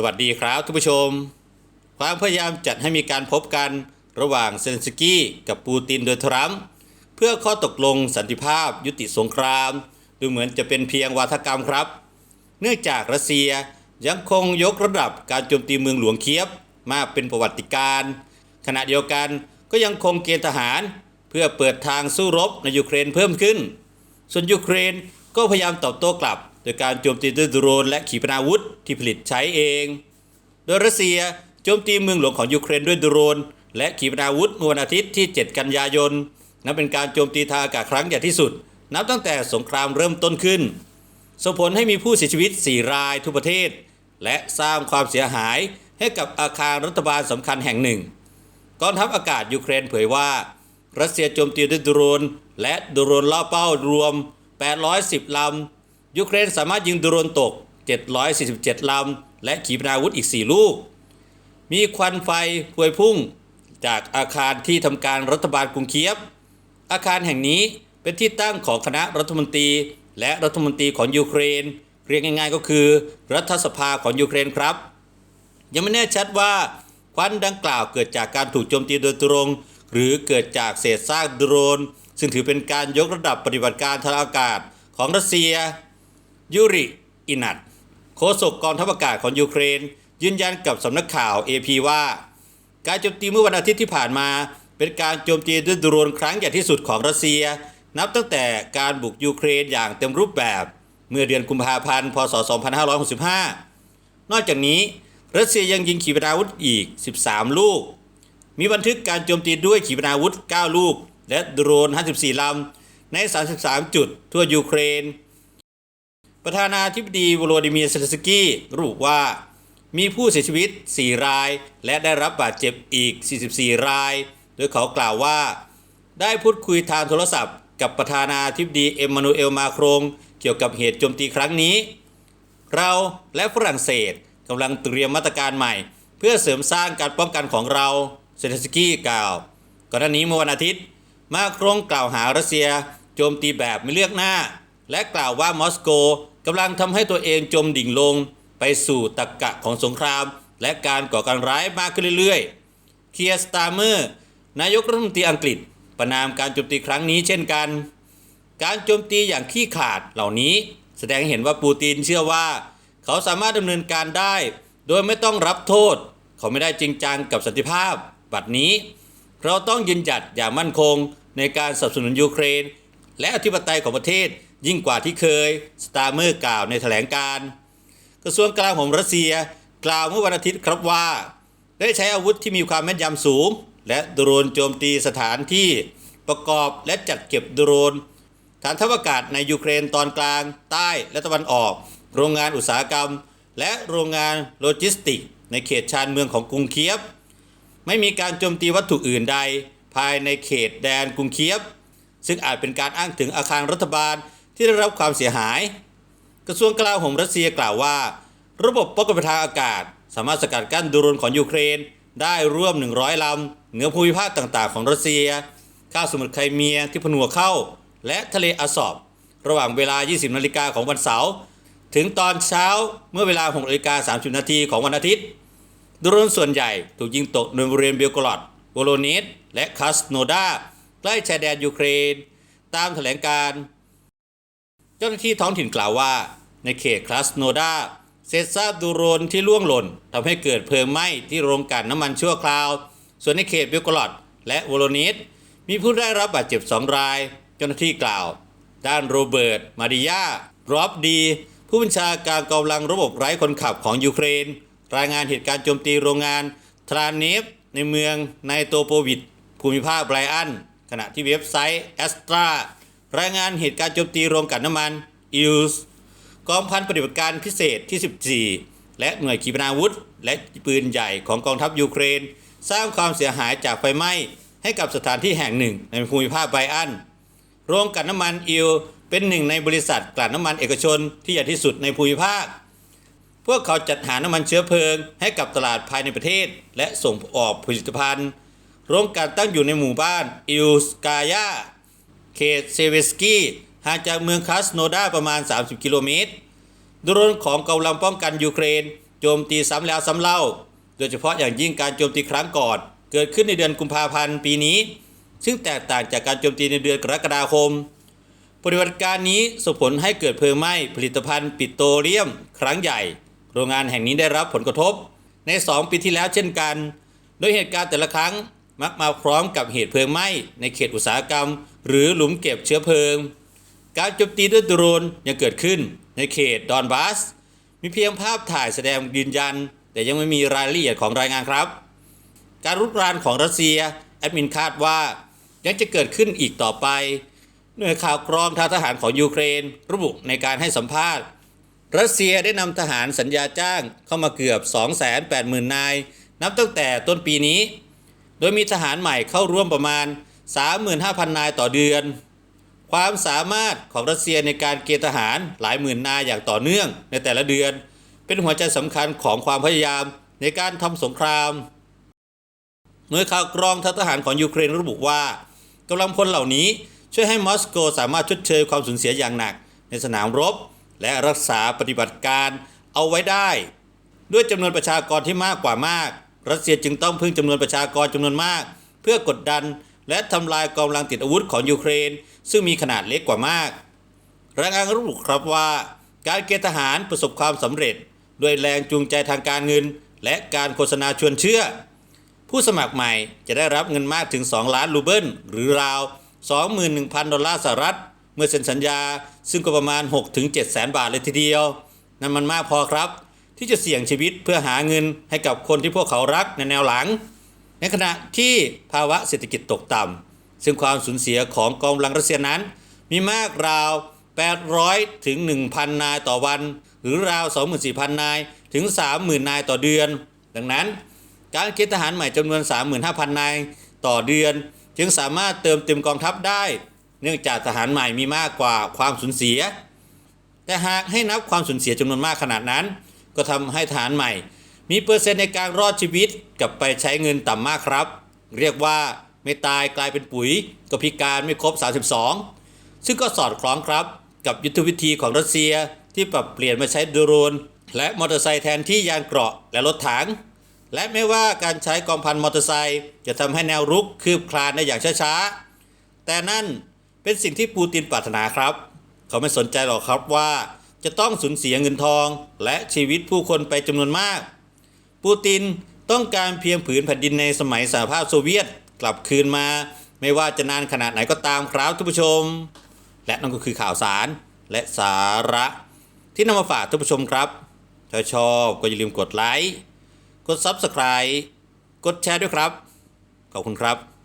สวัสดีครับทุกผู้ชม ความพยายามจัดให้มีการพบกันระหว่างเซเลนสกี้กับปูตินโดยทรัมป์เพื่อข้อตกลงสันติภาพยุติสงคราม ดูเหมือนจะเป็นเพียงวาทกรรมครับ เนื่องจากรัสเซียยังคงยกระดับการโจมตีเมืองหลวงเคียฟมาเป็นประวัติการณ์ขณะเดียวกันก็ยังคงเกณฑ์ทหาร เพื่อเปิดทางสู้รบในยูเครนเพิ่มขึ้น ส่วนยูเครนก็พยายามตอบโต้กลับ ดยการโจมตีด้วยโดรนและขีปนาวุธที่ผลิตใช้เอง โดยรัสเซียโจมตีเมืองหลวงของยูเครนด้วยโดรน และขีปนาวุธเมื่อวันอาทิตย์ที่ 7 กันยายน นับเป็นการโจมตีทางอากาศครั้งใหญ่ที่สุด นับตั้งแต่สงครามเริ่มต้นขึ้น ส่งผลให้มีผู้เสียชีวิต 4 รายทั่วประเทศ และสร้างความเสียหายให้กับอาคารรัฐบาลสำคัญแห่งหนึ่ง กองทัพอากาศยูเครนเผยว่า รัสเซียโจมตีด้วยโดรน และโดรนล่อเป้ารวม 810 ลำ ยูเครนสามารถยิงโดรนตก 747 ลำ และขีปนาวุธอีก 4 ลูก มีควันไฟพวยพุ่ง จากอาคารที่ทำการรัฐบาลกรุงเคียฟอาคารแห่งนี้เป็นที่ตั้งของคณะรัฐมนตรี และรัฐมนตรีของยูเครน เรียกง่ายๆก็คือ รัฐสภาของยูเครนครับ ยังไม่แน่ชัดว่าควันดังกล่าวเกิดจากการถูกโจมตีโดยตรง หรือเกิดจากเศษซากโดรน ซึ่งถือเป็นการยกระดับปฏิบัติการทางอากาศของรัสเซีย ยูริ อินัตโฆษกกองทัพอากาศของยูเครน ยืนยันกับสำนักข่าว AP ว่า การโจมตีเมื่อวันอาทิตย์ที่ผ่านมา เป็นการโจมตีด้วยโดรนครั้งใหญ่ที่สุดของรัสเซีย นับตั้งแต่การบุกยูเครนอย่างเต็มรูปแบบ เมื่อเดือนกุมภาพันธ์ พศ 2565 นอกจากนี้รัสเซียยังยิงขีปนาวุธอีก 13 ลูก มีบันทึกการโจมตีด้วยขีปนาวุธ 9 ลูก และโดรน 54 ลำ ใน 33 จุดทั่วยูเครน ประธานาธิบดีวโลดิเมียร์เซเลสกี้ระบุว่า มีผู้เสียชีวิต 4 ราย และได้รับบาดเจ็บอีก 44 ราย โดยเขากล่าวว่า ได้พูดคุยทางโทรศัพท์ กับประธานาธิบดีเอ็มมานูเอลมาครงเกี่ยวกับเหตุโจมตีครั้งนี้ เราและฝรั่งเศสกำลังเตรียมมาตรการใหม่ เพื่อเสริมสร้างการป้องกันของเราเซเลสกี้กล่าว ก่อนหน้านี้เมื่อวันอาทิตย์ มาครงกล่าวหารัสเซีย โจมตีแบบไม่เลือกหน้า และกล่าวว่ามอสโกกำลังทำให้ตัวเองจมดิ่งลง ไปสู่ตักกะของสงคราม และการก่อการร้ายมากขึ้นเรื่อยๆเคียสตาเมอร์นายกรัฐมนตรีอังกฤษ ประนามการโจมตีครั้งนี้เช่นกัน การโจมตีอย่างขี้ขาดเหล่านี้ แสดงให้เห็นว่าปูตินเชื่อว่า เขาสามารถดำเนินการได้ โดยไม่ต้องรับโทษ เขาไม่ได้จริงจังกับสันติภาพ บัดนี้ เราต้องยืนหยัดอย่างมั่นคงในการสนับสนุนยูเครน และอธิปไตยของประเทศ ยิ่งกว่าที่เคย สตาร์เมอร์กล่าวในแถลงการกระทรวงกลาโหมรัสเซีย กล่าวเมื่อวันอาทิตย์ครับว่า ได้ใช้อาวุธที่มีความแม่นยำสูง และโดรนโจมตีสถานที่ประกอบและจัดเก็บโดรน ฐานทัพอากาศในยูเครนตอนกลาง ใต้และตะวันออก โรงงานอุตสาหกรรม และโรงงานโลจิสติก ในเขตชานเมืองของกรุงเคียฟไม่มีการโจมตีวัตถุอื่นใด ภายในเขตแดนกรุงเคียฟซึ่งอาจเป็นการอ้างถึงอาคารรัฐบาล ที่ได้รับความเสียหาย กระทรวงกลาโหมรัสเซียกล่าวว่า ระบบป้องกันทางอากาศ สามารถสกัดกั้นโดรนของยูเครน ได้ร่วม 100 ลำ เหนือภูมิภาคต่างๆ ของรัสเซีย ข้าวสมุทรไครเมียที่ผนวกเข้า และทะเลอาซอบ ระหว่างเวลา 20 นาฬิกาของวันเสาร์ถึงตอนเช้าเมื่อเวลา6นาฬิกา30 นาทีของวันอาทิตย์โดรนส่วนใหญ่ถูกยิงตกในบริเวณเบลกรอดโวโลเนสและคาสโนดาใกล้ชายแดนยูเครน ตามแถลงการ เจ้าหน้าที่ท้องถิ่นกล่าวว่า ในเขตคลาสโนดาเศษซากดูโรนที่ล่วงหล่นทำให้เกิดเพลิงไหม้ที่โรงกลั่นน้ำมันชั่วคราว ส่วนในเขตเบลกรอดและวโลเนสมีผู้ได้รับบาดเจ็บสองราย เจ้าหน้าที่กล่าว ด้านโรเบิร์ต มาริยารอบดี ผู้บัญชาการกำลังระบบไร้คนขับของยูเครน รายงานเหตุการณ์โจมตีโรงงาน ทรานเนฟ ในเมืองไนโตโปวิดภูมิภาคไบรอัน ขณะที่เว็บไซต์แอสตรา รายงานเหตุการณ์โจมตีโรงกลั่นน้ำมันอิลส์กองพันปฏิบัติการพิเศษที่ 14 และหน่วยขีปนาวุธ และปืนใหญ่ของกองทัพยูเครน สร้างความเสียหายจากไฟไหม้ให้กับสถานที่แห่งหนึ่งในภูมิภาคไบอัน โรงกลั่นน้ำมันอิลเป็นหนึ่งในบริษัทกลั่นน้ำมันเอกชนที่ใหญ่ที่สุดในภูมิภาค พวกเขาจัดหาน้ำมันเชื้อเพลิง ให้กับตลาดภายในประเทศ และส่งออกผลิตภัณฑ์ โรงกลั่นตั้งอยู่ในหมู่บ้านอิลสกายา เขตเซเวสกี้ห่างจากเมืองคาสโนดาประมาณ 30 กิโลเมตรโดรนของกำลังป้องกันยูเครน โจมตีซ้ำแล้วซ้ำเล่า โดยเฉพาะอย่างยิ่งการโจมตีครั้งก่อน เกิดขึ้นในเดือนกุมภาพันธ์ปีนี้ ซึ่งแตกต่างจากการโจมตีในเดือนกรกฎาคม ปฏิบัติการนี้ส่งผลให้เกิดเพลิงไหม้ผลิตภัณฑ์ปิโตรเลียม ครั้งใหญ่ โรงงานแห่งนี้ได้รับผลกระทบ ใน 2 ปีที่แล้วเช่นกัน โดยเหตุการณ์แต่ละครั้ง มักมาพร้อมกับเหตุเพลิงไหม้ในเขตอุตสาหกรรม หรือหลุมเก็บเชื้อเพลิง การโจมตีด้วยโดรนยังเกิดขึ้นในเขตดอนบาส มีเพียงภาพถ่ายแสดงยืนยัน แต่ยังไม่มีรายละเอียดของรายงานครับ การรุกรานของรัสเซียแอดมินคาดว่ายังจะเกิดขึ้นอีกต่อไป หน่วยข่าวกรองทางทหารของยูเครน ระบุในการให้สัมภาษณ์ รัสเซียได้นำทหารสัญญาจ้างเข้ามาเกือบ 280,000 นาย นับตั้งแต่ต้นปีนี้ โดยมีทหารใหม่เข้าร่วมประมาณ 35,000 นายต่อเดือน ความสามารถของรัสเซียในการเกณฑ์ทหารหลายหมื่นนายอย่างต่อเนื่องในแต่ละเดือน เป็นหัวใจสำคัญของความพยายามในการทำสงคราม หน่วยข่าวกรองทางทหารของยูเครนระบุว่ากำลังพลเหล่านี้ช่วยให้มอสโกสามารถชดเชยความสูญเสียอย่างหนักในสนามรบ และรักษาปฏิบัติการเอาไว้ได้ ด้วยจำนวนประชากรที่มากกว่ามาก รัสเซียจึงต้องพึ่งจำนวนประชากรจำนวนมาก เพื่อกดดันและทำลายกองกำลังติดอาวุธของยูเครน ซึ่งมีขนาดเล็กกว่ามากรายงานระบุครับว่าการเกณฑ์ทหารประสบความสำเร็จ ด้วยแรงจูงใจทางการเงิน และการโฆษณาชวนเชื่อ ผู้สมัครใหม่จะได้รับเงินมากถึง 2 ล้านรูเบิลหรือราว 21,000 ดอลลาร์สหรัฐ เมื่อเซ็นสัญญาซึ่งก็ประมาณ 6-7 แสนบาทเลยทีเดียว นั่นมันมากพอครับ ที่จะเสี่ยงชีวิตเพื่อหาเงินให้กับคนที่พวกเขารักในแนวหลัง ในขณะที่ภาวะเศรษฐกิจตกต่ำซึ่งความสูญเสียของกองกำลังรัสเซียนั้น มีมากราว 800 ถึง 1,000 นายต่อวัน หรือราว 24,000 นายถึง 30,000 นายต่อเดือน ดังนั้น การเกณฑ์ทหารใหม่จำนวน 35,000 นายต่อเดือน จึงสามารถเติมเต็มกองทัพได้ เนื่องจากทหารใหม่มีมากกว่าความสูญเสีย แต่หากให้นับความสูญเสียจำนวนมากขนาดนั้น ก็ทำให้ทหารใหม่ มีเปอร์เซ็นต์ในการรอดชีวิตกลับไปใช้เงินต่ำมากครับ เรียกว่าไม่ตายกลายเป็นปุ๋ยก็พิการไม่ครบ 32 ซึ่งก็สอดคล้องครับกับยุทธวิธีของรัสเซียที่ปรับเปลี่ยนมาใช้โดรน และมอเตอร์ไซค์แทนที่ยานเกราะและรถถังและไม่ว่าการใช้กองพันมอเตอร์ไซค์จะทำให้แนวรุกคืบคลานได้อย่างช้าๆ แต่นั่นเป็นสิ่งที่ปูตินปรารถนาครับ เขาไม่สนใจหรอกครับว่า จะต้องสูญเสียเงินทอง และชีวิตผู้คนไปจำนวนมาก ปูตินต้องการเพียงผืนแผ่นดินในสมัยสหภาพโซเวียตกลับคืนมา ไม่ว่าจะนานขนาดไหนก็ตามครับท่านผู้ชม และนั่นก็คือข่าวสารและสาระที่นำมาฝากท่านผู้ชมครับถ้าชอบก็อย่าลืมกดไลค์ กด Subscribe กดแชร์ด้วยครับ ขอบคุณครับ